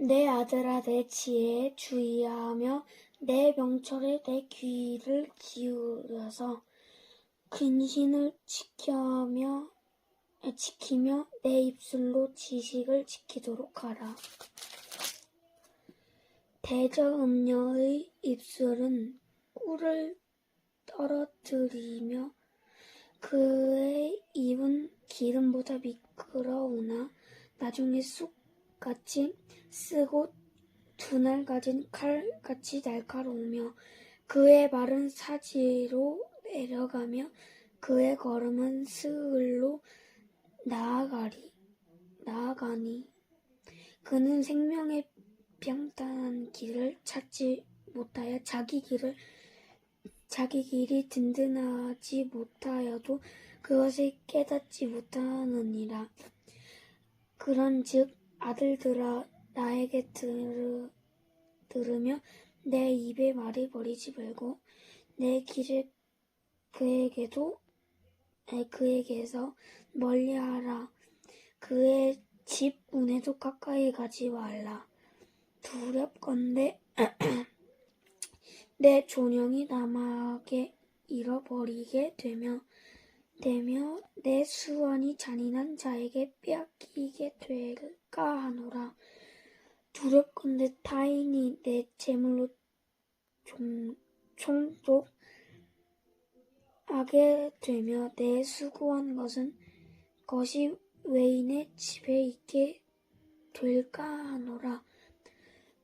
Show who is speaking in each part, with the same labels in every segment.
Speaker 1: 내 아들아 내 지혜에 주의하며 내 명철에 내 귀를 기울여서 근신을 지켜며 지키며 내 입술로 지식을 지키도록 하라. 대저 음녀의 입술은 꿀을 떨어뜨리며 그의 입은 기름보다 미끄러우나 나중에 쑥 같이 쓰고 두날 가진 칼같이 날카로우며 그의 발은 사지로 내려가며 그의 걸음은 스을로 나아가리 나아가니 그는 생명의 평탄한 길을 찾지 못하여 자기 길을 자기 길이 든든하지 못하여도 그것을 깨닫지 못하느니라. 그런즉 아들들아 나에게 들으, 들으며 내 입에 말을 버리지 말고 내 길을 그에게도 에, 그에게서 멀리하라. 그의 집 문에도 가까이 가지 말라. 두렵건대 내 존영이 남에게 잃어버리게 되며 되며 내 수완이 잔인한 자에게 빼앗기게 될까 하노라. 두렵건대 타인이 내 재물로 종, 총독하게 되며 내 수고한 것은 것이 외인의 집에 있게 될까 하노라.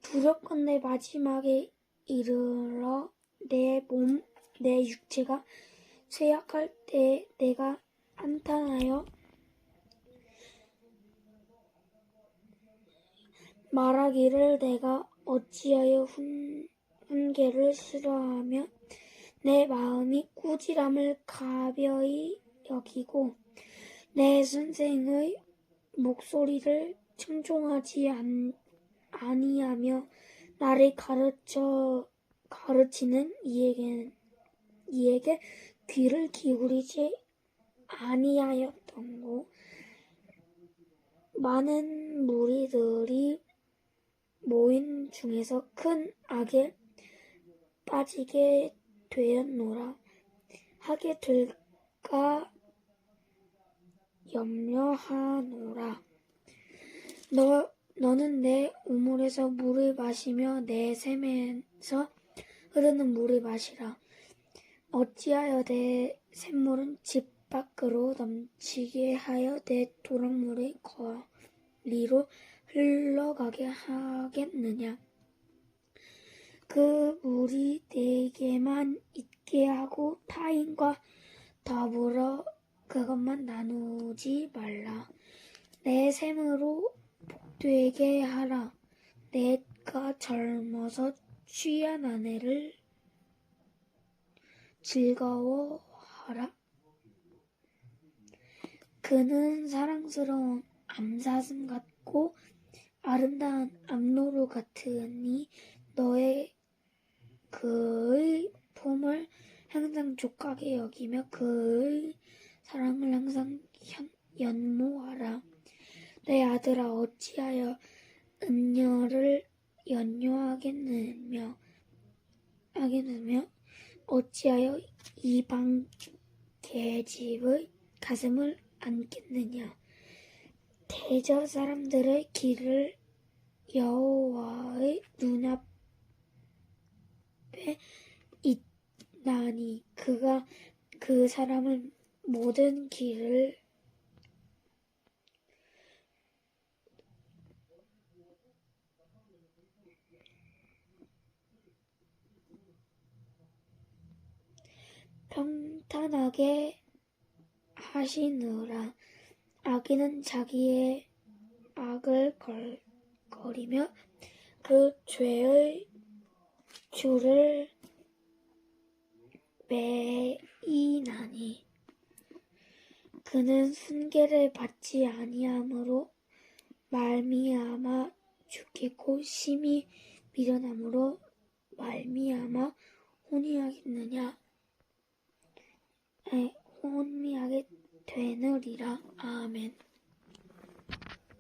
Speaker 1: 두렵건대 마지막에 이르러 내 몸, 내 육체가 쇠약할 때 내가 한탄하여 말하기를 내가 어찌하여 훈, 훈계를 싫어하며 내 마음이 꾸지람을 가벼이 여기고 내 선생의 목소리를 청종하지 않, 아니하며 나를 가르쳐 가르치는 이에게 이에게 귀를 기울이지 아니하였던고 많은 무리들이 모인 중에서 큰 악에 빠지게 되었노라 하게 될까 염려하노라 너 너는 내 우물에서 물을 마시며 내 샘에서 흐르는 물을 마시라. 어찌하여 내 샘물은 집 밖으로 넘치게 하여 내 도랑물의 거리로 흘러가게 하겠느냐. 그 물이 내게만 있게 하고 타인과 더불어 그것만 나누지 말라. 내 샘으로 되게 하라. 내가 젊어서 취한 아내를 즐거워하라. 그는 사랑스러운 암사슴 같고 아름다운 암노루 같으니 너의 그의 품을 항상 족하게 여기며 그의 사랑을 항상 현, 연모하라. 내 아들아 어찌하여 은녀를 연뇨하겠느며 하겠느며 어찌하여 이방 계집의 가슴을 안겠느냐? 대저 사람들의 길을 여호와의 눈앞에 있나니 그가 그 사람을 모든 길을 평탄하게 하시느라. 악인은 자기의 악을 걸, 거리며 그 죄의 줄을 매이나니. 그는 순계를 받지 아니함으로 말미암아 죽겠고 심히 미련함으로 말미암아 혼이 하겠느냐 혼미하게 되느리라. 아멘.